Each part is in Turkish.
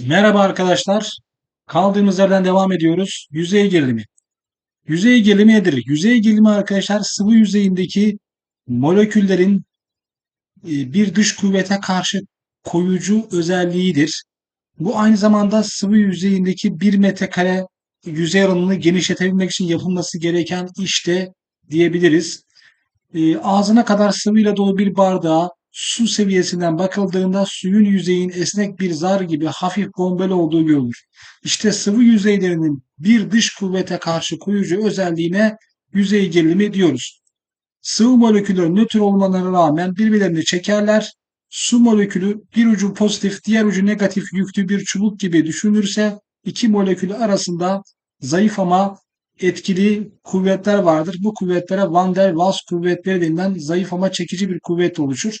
Merhaba arkadaşlar. Kaldığımız yerden devam ediyoruz. Yüzey gerilimi. Yüzey gerilimi nedir? Yüzey gerilimi arkadaşlar sıvı yüzeyindeki moleküllerin e, bir dış kuvvete karşı koruyucu özelliğidir. Bu aynı zamanda sıvı yüzeyindeki 1 metrekare yüzey alanını genişletebilmek için yapılması gereken işte diyebiliriz. E, ağzına kadar sıvıyla dolu bir bardağa su seviyesinden bakıldığında suyun yüzeyin esnek bir zar gibi hafif bombeli olduğu görülür. İşte sıvı yüzeylerinin bir dış kuvvete karşı koruyucu özelliğine yüzey gerilimi diyoruz. Sıvı molekülleri nötr olmalarına rağmen birbirlerini çekerler. Su molekülü bir ucu pozitif, diğer ucu negatif yüklü bir çubuk gibi düşünülürse iki molekülü arasında zayıf ama etkili kuvvetler vardır. Bu kuvvetlere Van der Waals kuvvetleri denilen zayıf ama çekici bir kuvvet oluşur.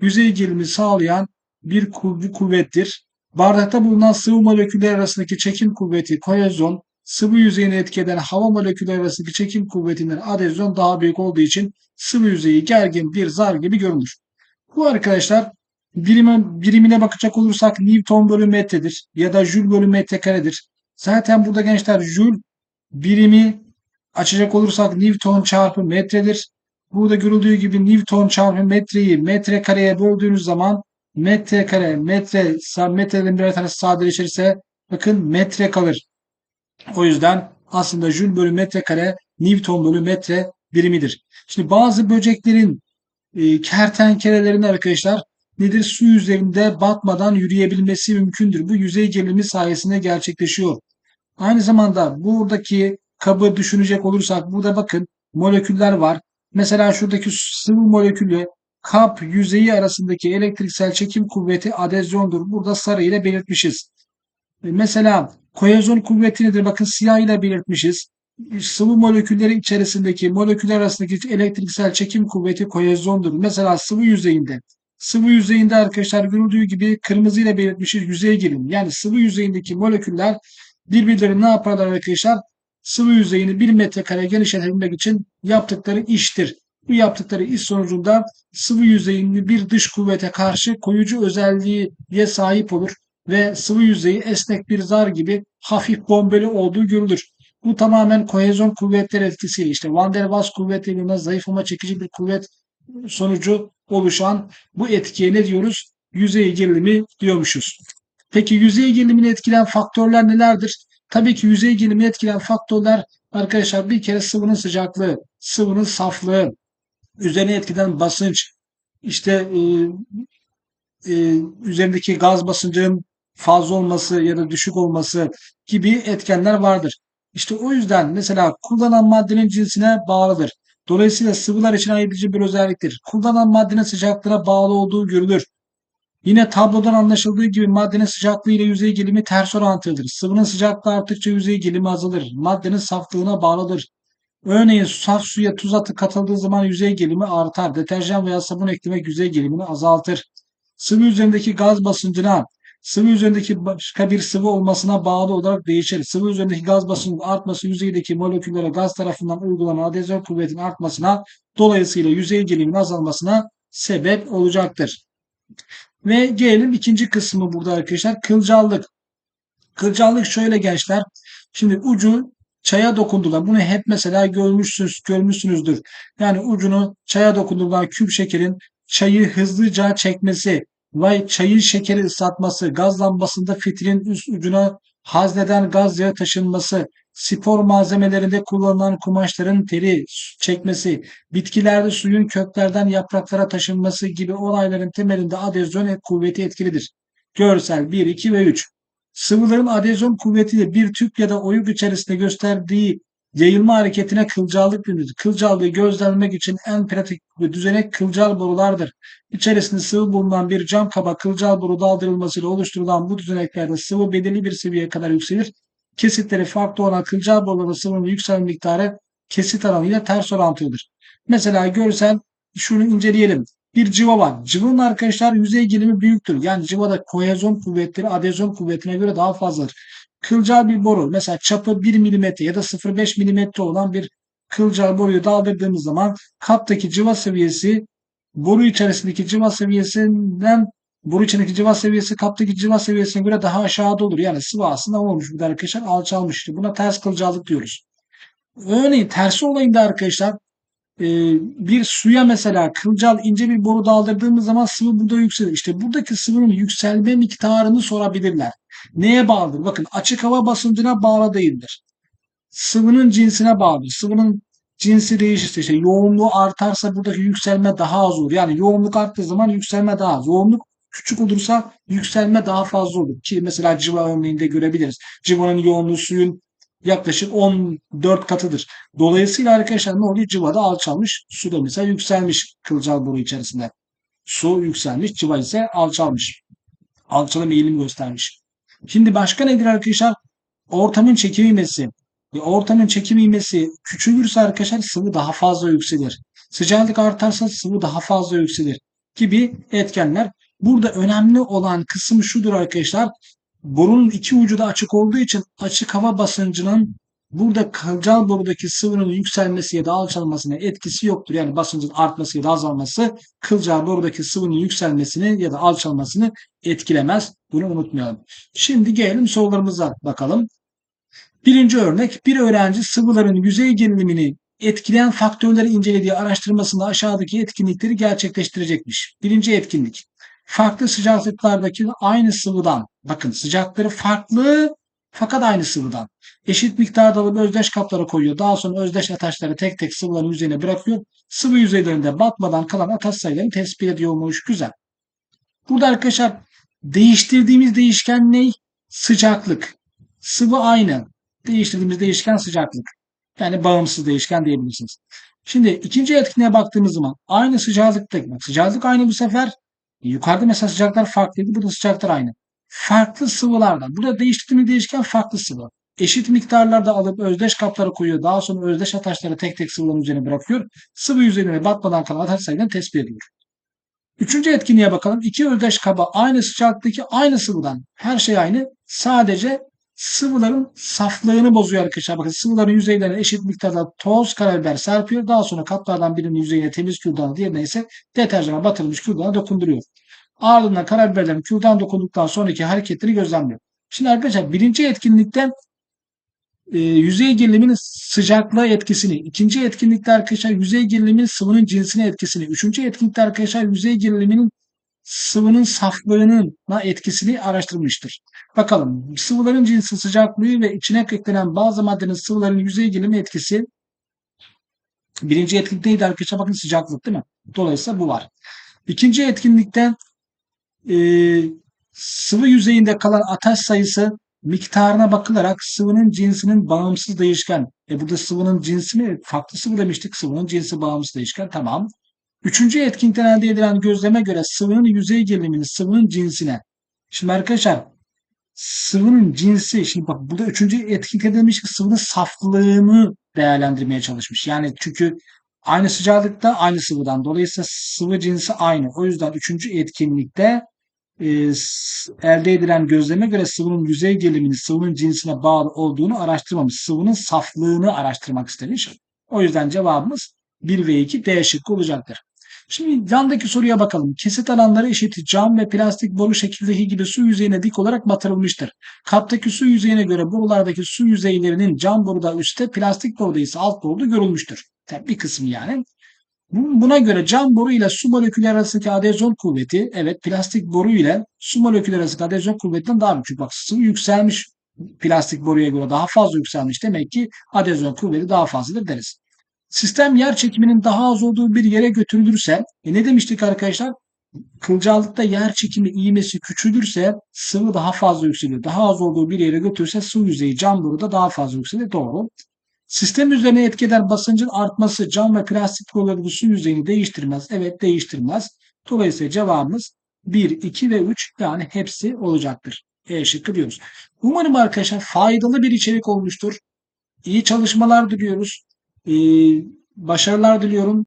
Yüzey gerilimi sağlayan bir kuvvettir. Bardakta bulunan sıvı moleküller arasındaki çekim kuvveti kohezyon, sıvı yüzeyini etki eden hava molekülleri arasındaki çekim kuvvetinden adezyon daha büyük olduğu için sıvı yüzeyi gergin bir zar gibi görünür. Bu arkadaşlar birime, birimine bakacak olursak Newton bölü metredir ya da Joule bölü metrekaredir. Zaten burada gençler Joule birimi açacak olursak Newton çarpı metredir. Burada görüldüğü gibi Newton çarpı metreyi metrekareye böldüğünüz zaman metrekare metre metrelerin birer tanesi sadeleşirse bakın metre kalır. O yüzden aslında Joule bölü metrekare Newton bölü metre birimidir. Şimdi bazı böceklerin e, kertenkelelerin arkadaşlar nedir? Su üzerinde batmadan yürüyebilmesi mümkündür. Bu yüzey gerilimi sayesinde gerçekleşiyor. Aynı zamanda buradaki kabı düşünecek olursak burada bakın moleküller var. Mesela şuradaki sıvı molekülü kap yüzeyi arasındaki elektriksel çekim kuvveti adezyondur. Burada sarı ile belirtmişiz. E, mesela kohezyon kuvveti nedir? Bakın siyah ile belirtmişiz. Sıvı molekülleri içerisindeki moleküller arasındaki elektriksel çekim kuvveti kohezyondur. Mesela sıvı yüzeyinde. Sıvı yüzeyinde arkadaşlar görüldüğü gibi kırmızı ile belirtmişiz yüzey gerilim. Yani sıvı yüzeyindeki moleküller birbirleri ne yaparlar arkadaşlar? Sıvı yüzeyini 1 metrekare genişletebilmek için yaptıkları iştir. Bu yaptıkları iş sonucunda sıvı yüzeyini bir dış kuvvete karşı koyucu özelliğe sahip olur ve sıvı yüzeyi esnek bir zar gibi hafif bombeli olduğu görülür. Bu tamamen kohezyon kuvvetler etkisiyle işte Van der Waals kuvvetleriyle zayıf ama çekici bir kuvvet sonucu oluşan bu etkiye ne diyoruz? Yüzey gerilimi diyormuşuz. Peki yüzey gerilimini etkileyen faktörler nelerdir? Tabii ki yüzey gerilimini etkileyen faktörler arkadaşlar bir kere sıvının sıcaklığı, sıvının saflığı, üzerine etkiden basınç, işte e, e, üzerindeki gaz basıncının fazla olması ya da düşük olması gibi etkenler vardır. İşte o yüzden mesela kullanılan maddenin cinsine bağlıdır. Dolayısıyla sıvılar için ayırıcı bir özelliktir. Kullanılan maddenin sıcaklığına bağlı olduğu görülür. Yine tablodan anlaşıldığı gibi maddenin sıcaklığı ile yüzey gelimi ters orantılıdır. Sıvının sıcaklığı arttıkça yüzey gelimi azalır. Maddenin saflığına bağlıdır. Örneğin saf suya tuz atı katıldığı zaman yüzey gelimi artar. Deterjan veya sabun eklemek yüzey gelimini azaltır. Sıvı üzerindeki gaz basıncına, sıvı üzerindeki başka bir sıvı olmasına bağlı olarak değişir. Sıvı üzerindeki gaz basıncının artması yüzeydeki moleküllere gaz tarafından uygulanan adezyon kuvvetin artmasına, dolayısıyla yüzey geliminin azalmasına sebep olacaktır. Ve gelelim ikinci kısmı burada arkadaşlar. Kılcallık. Kılcallık şöyle gençler. Şimdi ucu çaya dokundular. Bunu hep mesela görmüşsünüz, görmüşsünüzdür. Yani ucunu çaya dokundular küp şekerin çayı hızlıca çekmesi ve çayın şekeri ıslatması, gaz lambasında fitilin üst ucuna hazneden gaz yağı taşınması, spor malzemelerinde kullanılan kumaşların teri çekmesi, bitkilerde suyun köklerden yapraklara taşınması gibi olayların temelinde adezyon kuvveti etkilidir. Görsel 1, 2 ve 3. Sıvıların adezyon kuvvetiyle bir tüp ya da oyuk içerisinde gösterdiği yayılma hareketine kılcallık denir. Kılcallığı gözlemlemek için en pratik ve düzenek kılcal borulardır. İçerisinde sıvı bulunan bir cam kaba kılcal boru daldırılmasıyla oluşturulan bu düzeneklerde sıvı belirli bir seviyeye kadar yükselir. Kesitleri farklı olan kılcal boruların sıvının yüksel miktarı kesit alanıyla ters orantılıdır. Mesela görsel şunu inceleyelim. Bir civa var. Civanın arkadaşlar yüzey gelimi büyüktür. Yani civada kohezyon kuvvetleri adezyon kuvvetine göre daha fazladır. Kılcal bir boru mesela çapı 1 mm ya da 0,5 mm olan bir kılcal boruyu daldırdığımız zaman kaptaki civa seviyesi boru içerisindeki civa seviyesinden boru içindeki cıva seviyesi kaptaki cıva seviyesine göre daha aşağıda olur. Yani sıvı aslında olmuş burada arkadaşlar? Alçalmıştır. Buna ters kılcallık diyoruz. Örneğin tersi olayında arkadaşlar e, bir suya mesela kılcal ince bir boru daldırdığımız zaman sıvı burada yükselir. İşte buradaki sıvının yükselme miktarını sorabilirler. Neye bağlıdır? Bakın açık hava basıncına bağlı değildir. Sıvının cinsine bağlı. Sıvının cinsi değişirse işte yoğunluğu artarsa buradaki yükselme daha az olur. Yani yoğunluk arttığı zaman yükselme daha az. Yoğunluk küçük olursa yükselme daha fazla olur. Ki mesela civa örneğinde görebiliriz. Civanın yoğunluğu suyun yaklaşık 14 katıdır. Dolayısıyla arkadaşlar ne oluyor? Cıvada alçalmış, su da mesela yükselmiş kılcal boru içerisinde. Su yükselmiş, cıva ise alçalmış. Alçalım eğilim göstermiş. Şimdi başka nedir arkadaşlar? Ortamın çekim ivmesi. E, ortamın çekim ivmesi küçülürse arkadaşlar sıvı daha fazla yükselir. Sıcaklık artarsa sıvı daha fazla yükselir gibi etkenler. Burada önemli olan kısım şudur arkadaşlar. Borunun iki ucu da açık olduğu için açık hava basıncının burada kılcal borudaki sıvının yükselmesi ya da alçalmasına etkisi yoktur. Yani basıncın artması ya da azalması kılcal borudaki sıvının yükselmesini ya da alçalmasını etkilemez. Bunu unutmayalım. Şimdi gelelim sorularımıza bakalım. Birinci örnek bir öğrenci sıvıların yüzey gerilimini etkileyen faktörleri incelediği araştırmasında aşağıdaki etkinlikleri gerçekleştirecekmiş. Birinci etkinlik. Farklı sıcaklıklardaki aynı sıvıdan, bakın sıcakları farklı fakat aynı sıvıdan eşit miktarda alıp özdeş kaplara koyuyor. Daha sonra özdeş ataşları tek tek sıvıların yüzeyine bırakıyor. Sıvı yüzeylerinde batmadan kalan ataş sayılarını tespit ediyormuş. Güzel. Burada arkadaşlar değiştirdiğimiz değişken ne? Sıcaklık. Sıvı aynı. Değiştirdiğimiz değişken sıcaklık. Yani bağımsız değişken diyebilirsiniz. Şimdi ikinci etkinliğe baktığımız zaman aynı sıcaklıkta sıcaklık aynı bu sefer. Yukarıda mesela sıcaklar farklıydı. Burada sıcaklar aynı. Farklı sıvılardan. Burada değiştirdiğimiz değişken farklı sıvı. Eşit miktarlarda alıp özdeş kaplara koyuyor. Daha sonra özdeş ataşları tek tek sıvıların üzerine bırakıyor. Sıvı yüzeyine batmadan kalan ataş sayılarını tespit ediyor. Üçüncü etkinliğe bakalım. İki özdeş kaba aynı sıcaklıktaki aynı sıvıdan. Her şey aynı. Sadece sıvıların saflığını bozuyor arkadaşlar. Bakın sıvıların yüzeylerine eşit miktarda toz, karabiber serpiyor. Daha sonra kaplardan birinin yüzeyine temiz kürdanı, diğerine ise deterjana batırılmış kürdana dokunduruyor. Ardından karabiberlerin kürdan dokunduktan sonraki hareketleri gözlemliyor. Şimdi arkadaşlar birinci etkinlikten e, yüzey geriliminin sıcaklığa etkisini, ikinci etkinlikte arkadaşlar yüzey geriliminin sıvının cinsine etkisini, üçüncü etkinlikte arkadaşlar yüzey geriliminin sıvının saflığının etkisini araştırmıştır. Bakalım sıvıların cinsi sıcaklığı ve içine eklenen bazı maddenin sıvıların yüzey gelimi etkisi birinci etkinlik neydi arkadaşlar? Bakın sıcaklık değil mi? Dolayısıyla bu var. İkinci etkinlikte e, sıvı yüzeyinde kalan ateş sayısı miktarına bakılarak sıvının cinsinin bağımsız değişken. E burada sıvının cinsi mi? Farklı sıvı demiştik. Sıvının cinsi bağımsız değişken. Tamam. Üçüncü etkinlikten elde edilen gözleme göre sıvının yüzey gerilimini sıvının cinsine. Şimdi arkadaşlar sıvının cinsi, şimdi bak burada üçüncü etkinlikte demiş ki sıvının saflığını değerlendirmeye çalışmış. Yani çünkü aynı sıcaklıkta aynı sıvıdan. Dolayısıyla sıvı cinsi aynı. O yüzden üçüncü etkinlikte e, elde edilen gözleme göre sıvının yüzey gerilimini sıvının cinsine bağlı olduğunu araştırmamış. Sıvının saflığını araştırmak istemiş. O yüzden cevabımız 1 ve 2 D şıkkı olacaktır. Şimdi yandaki soruya bakalım. Kesit alanları eşit cam ve plastik boru şekildeki gibi su yüzeyine dik olarak batırılmıştır. Kaptaki su yüzeyine göre borulardaki su yüzeylerinin cam boruda üstte, plastik boruda ise alt boruda görülmüştür. Tabii bir kısmı yani. Buna göre cam boru ile su molekülü arasındaki adezyon kuvveti, evet plastik boru ile su molekülü arasındaki adezyon kuvvetinden daha büyük. Bak yükselmiş plastik boruya göre daha fazla yükselmiş. Demek ki adezyon kuvveti daha fazladır deriz. Sistem yer çekiminin daha az olduğu bir yere götürülürse, e ne demiştik arkadaşlar? Kılcallıkta yer çekimi iğmesi küçülürse sıvı daha fazla yükseliyor. Daha az olduğu bir yere götürürse su yüzeyi cam boruda daha fazla yükselir. Doğru. Sistem üzerine etki eden basıncın artması cam ve plastik boruları su yüzeyini değiştirmez. Evet değiştirmez. Dolayısıyla cevabımız 1, 2 ve 3 yani hepsi olacaktır. E şıkkı diyoruz. Umarım arkadaşlar faydalı bir içerik olmuştur. İyi çalışmalar diliyoruz. Ee, başarılar diliyorum.